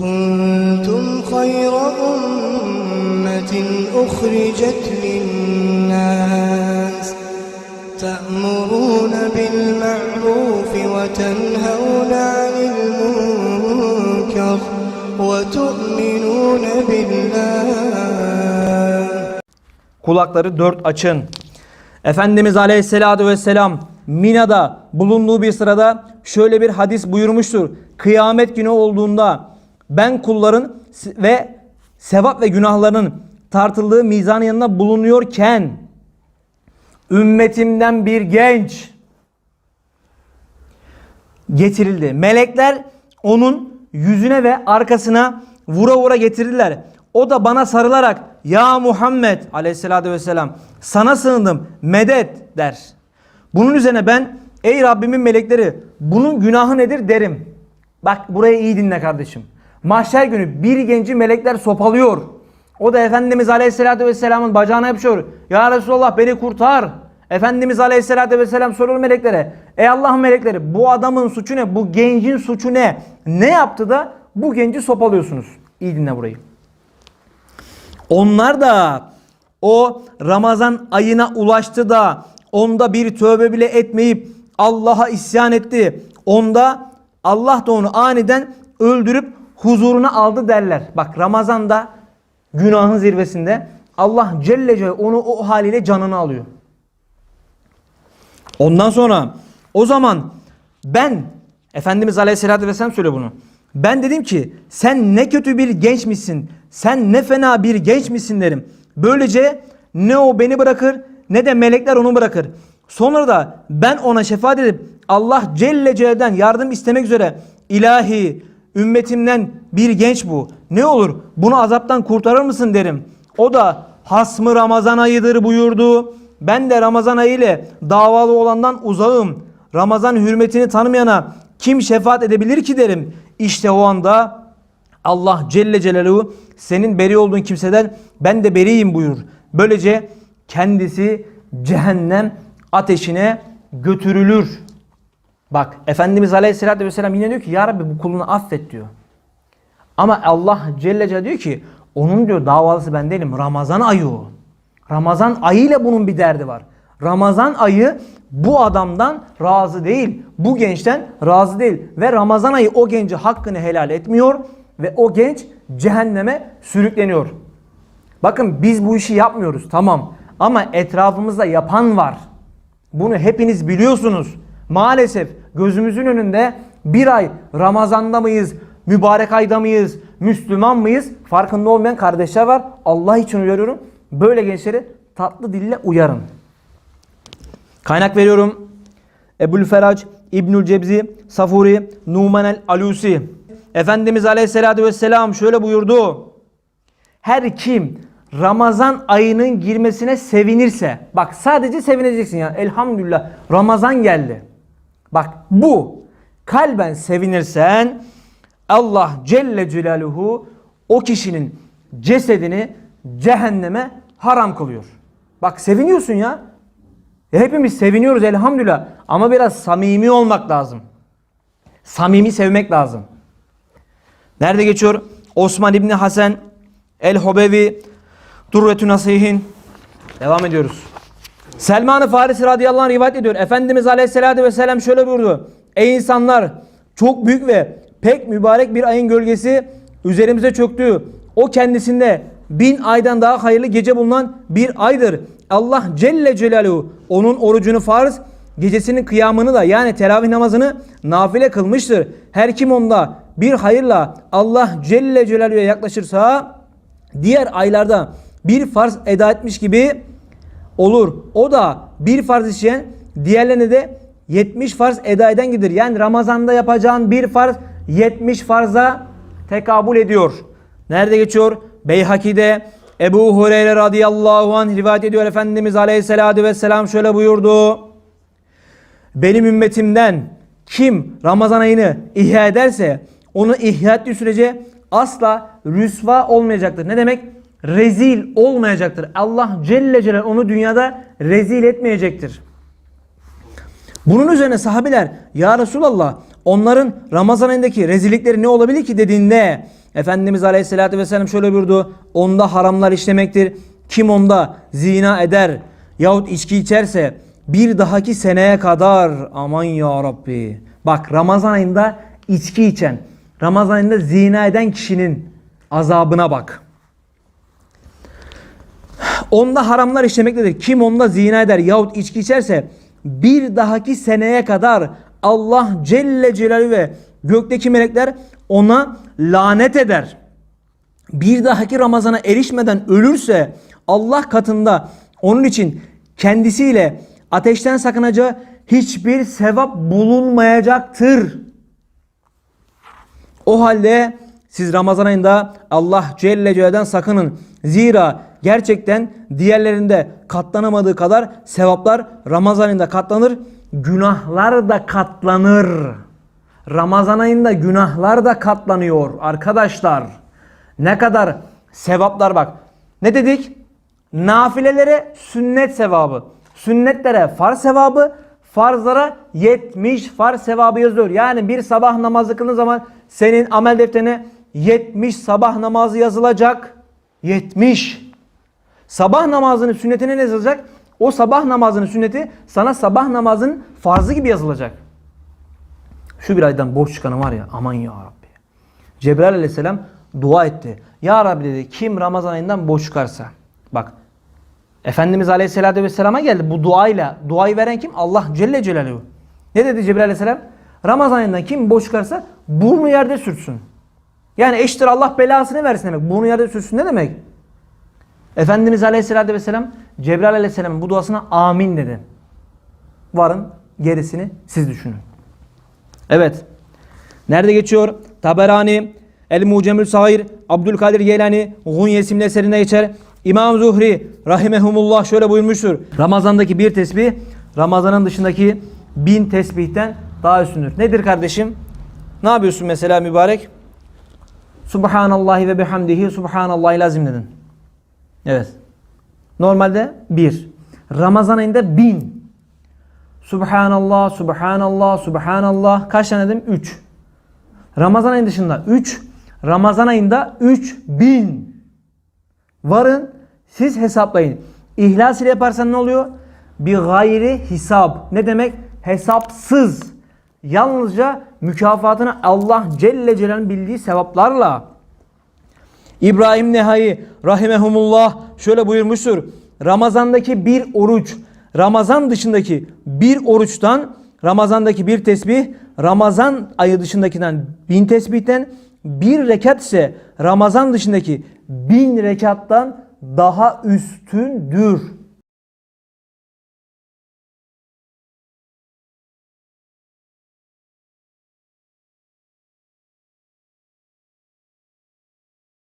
كنتم خير أمة أخرجت للناس تأمرون بالمعروف وتنهون عن المنكر وتؤمنون بالله Kulakları dört açın. Efendimiz Aleyhisselatü Vesselam Mina'da bulunduğu bir sırada şöyle bir hadis buyurmuştur. Kıyamet günü olduğunda ben kulların ve sevap ve günahlarının tartıldığı mizanın yanında bulunuyorken ümmetimden bir genç getirildi. Melekler onun yüzüne ve arkasına vura vura getirdiler. O da bana sarılarak ya Muhammed aleyhissalatü vesselam sana sığındım medet der. Bunun üzerine ben ey Rabbimin melekleri bunun günahı nedir derim. Bak burayı iyi dinle kardeşim. Mahşer günü bir genci melekler sopalıyor. O da Efendimiz Aleyhisselatü Vesselam'ın bacağına yapışıyor. Ya Resulallah beni kurtar. Efendimiz Aleyhisselatü Vesselam soruyor meleklere. Ey Allah'ın melekleri bu adamın suçu ne? Bu gencin suçu ne? Ne yaptı da bu genci sopalıyorsunuz? İyi dinle burayı. Onlar da o Ramazan ayına ulaştı da onda bir tövbe bile etmeyip Allah'a isyan etti. Onda Allah da onu aniden öldürüp huzuruna aldı derler. Bak Ramazan'da günahın zirvesinde Allah Celle Celle onu o haliyle canını alıyor. Ondan sonra o zaman ben Efendimiz Aleyhisselatü Vesselam söylüyor bunu. Ben dedim ki sen ne kötü bir gençmişsin. Sen ne fena bir gençmişsin derim. Böylece ne o beni bırakır ne de melekler onu bırakır. Sonra da ben ona şefaat edip Allah Celle Celle'den yardım istemek üzere ilahi ümmetimden bir genç bu. Ne olur bunu azaptan kurtarır mısın derim. O da hasmı Ramazan ayıdır buyurdu. Ben de Ramazan ayı ile davalı olandan uzağım. Ramazan hürmetini tanımayana kim şefaat edebilir ki derim. İşte o anda Allah Celle Celaluhu senin beri olduğun kimseden ben de beriyim buyurur. Böylece kendisi cehennem ateşine götürülür. Bak Efendimiz Aleyhisselatü Vesselam yine diyor ki Ya Rabbi bu kulunu affet diyor. Ama Allah Celle Celaluhu diyor ki onun diyor davalısı ben değilim. Ramazan ayı o. Ramazan ayıyla bunun bir derdi var. Ramazan ayı bu adamdan razı değil. Bu gençten razı değil. Ve Ramazan ayı o genci hakkını helal etmiyor. Ve o genç cehenneme sürükleniyor. Bakın biz bu işi yapmıyoruz tamam. Ama etrafımızda yapan var. Bunu hepiniz biliyorsunuz. Maalesef gözümüzün önünde bir ay Ramazan'da mıyız, mübarek ayda mıyız, Müslüman mıyız farkında olmayan kardeşler var. Allah için uyarıyorum. Böyle gençleri tatlı dille uyarın. Kaynak veriyorum. Ebul Ferac, İbnül Cebzi, Safuri, Numan el Alusi. Efendimiz Aleyhisselatü Vesselam şöyle buyurdu. Her kim Ramazan ayının girmesine sevinirse, bak sadece sevineceksin ya. Elhamdülillah Ramazan geldi. Bak bu kalben sevinirsen Allah Celle Celaluhu o kişinin cesedini cehenneme haram kılıyor. Bak seviniyorsun ya. E, Hepimiz seviniyoruz elhamdülillah ama biraz samimi olmak lazım. Samimi sevmek lazım. Nerede geçiyor? Osman İbni Hasan El-Hobevi Durretü Nasihin Devam ediyoruz. Selman-ı Farisi radıyallahu anh rivayet ediyor. Efendimiz aleyhissalatü vesselam şöyle buyurdu. Ey insanlar çok büyük ve pek mübarek bir ayın gölgesi üzerimize çöktü. O kendisinde bin aydan daha hayırlı gece bulunan bir aydır. Allah Celle Celaluhu onun orucunu farz, gecesinin kıyamını da yani teravih namazını nafile kılmıştır. Her kim onda bir hayırla Allah Celle Celaluhu'ya yaklaşırsa diğer aylarda bir farz eda etmiş gibi olur. O da bir farz işleyen diğerlerine de 70 farz eda eden gibidir. Yani Ramazan'da yapacağın bir farz 70 farza tekabül ediyor. Nerede geçiyor? Beyhaki'de Ebu Hureyre radıyallahu anh rivayet ediyor. Efendimiz aleyhissalatü vesselam şöyle buyurdu. Benim ümmetimden kim Ramazan ayını ihya ederse onu ihya ettiği sürece asla rüsva olmayacaktır. Ne demek? Rezil olmayacaktır. Allah Celle Celal onu dünyada rezil etmeyecektir. Bunun üzerine sahabiler ya Resulallah onların Ramazan ayındaki rezillikleri ne olabilir ki dediğinde Efendimiz Aleyhisselatü Vesselam şöyle buyurdu. Onda haramlar işlemektir. Kim onda zina eder yahut içki içerse bir dahaki seneye kadar aman ya Rabbi. Bak Ramazan ayında içki içen, Ramazan ayında zina eden kişinin azabına bak. Onda haramlar işlemektedir. Kim onda zina eder yahut içki içerse bir dahaki seneye kadar Allah Celle Celaluhu ve gökteki melekler ona lanet eder. Bir dahaki Ramazana erişmeden ölürse Allah katında onun için kendisiyle ateşten sakınacağı hiçbir sevap bulunmayacaktır. O halde siz Ramazan ayında Allah Celle Celle'den sakının. Zira gerçekten diğerlerinde katlanamadığı kadar sevaplar Ramazan ayında katlanır. Günahlar da katlanır. Ramazan ayında günahlar da katlanıyor arkadaşlar. Ne kadar sevaplar bak. Ne dedik? Nafilelere sünnet sevabı. Sünnetlere farz sevabı, farzlara 70 farz sevabı yazıyor. Yani bir sabah namazı kıldığın zaman senin amel defterine 70 sabah namazı yazılacak. 70. Sabah namazının sünnetine ne yazılacak? O sabah namazının sünneti sana sabah namazının farzı gibi yazılacak. Şu bir aydan borç çıkanı var ya aman ya Rabbi. Cebrail aleyhisselam dua etti. Ya Rabbi dedi kim Ramazan ayından borç çıkarsa. Bak Efendimiz Aleyhisselatü Vesselam'a geldi bu duayla. Duayı veren kim? Allah Celle Celaluhu. Ne dedi Cebrail Aleyhisselam? Ramazan ayından kim boş çıkarsa burnu yerde sürtsün. Yani eşittir Allah belasını versin demek. Burnu yerde sürtsün ne demek? Efendimiz Aleyhisselatü Vesselam Cebrail Aleyhisselam'ın bu duasına amin dedi. Varın gerisini siz düşünün. Evet. Nerede geçiyor? Taberani, El Mucemül Sahir, Abdülkadir Geylani, Gunye isimli eserinde geçer. İmam Zuhri rahimehumullah şöyle buyurmuştur. Ramazandaki bir tesbih Ramazanın dışındaki bin tesbihten daha üstündür. Nedir kardeşim? Ne yapıyorsun mesela mübarek? Subhanallahi ve bihamdihi Subhanallahi lazim dedin. Evet. Normalde bir. Ramazan ayında bin. Subhanallah, Subhanallah, Subhanallah. Kaç tane dedim? Üç. Ramazan ayı dışında üç. Ramazan ayında üç bin. Varın siz hesaplayın. İhlas ile yaparsan ne oluyor? Bir gayri hesap. Ne demek? Hesapsız. Yalnızca mükafatını Allah Celle Celal'in bildiği sevaplarla. İbrahim Nehai rahimehumullah şöyle buyurmuştur. Ramazandaki bir oruç, Ramazan dışındaki bir oruçtan, Ramazandaki bir tesbih, Ramazan ayı dışındakinden bin tesbihten bir rekat ise Ramazan dışındaki bin rekattan daha üstündür.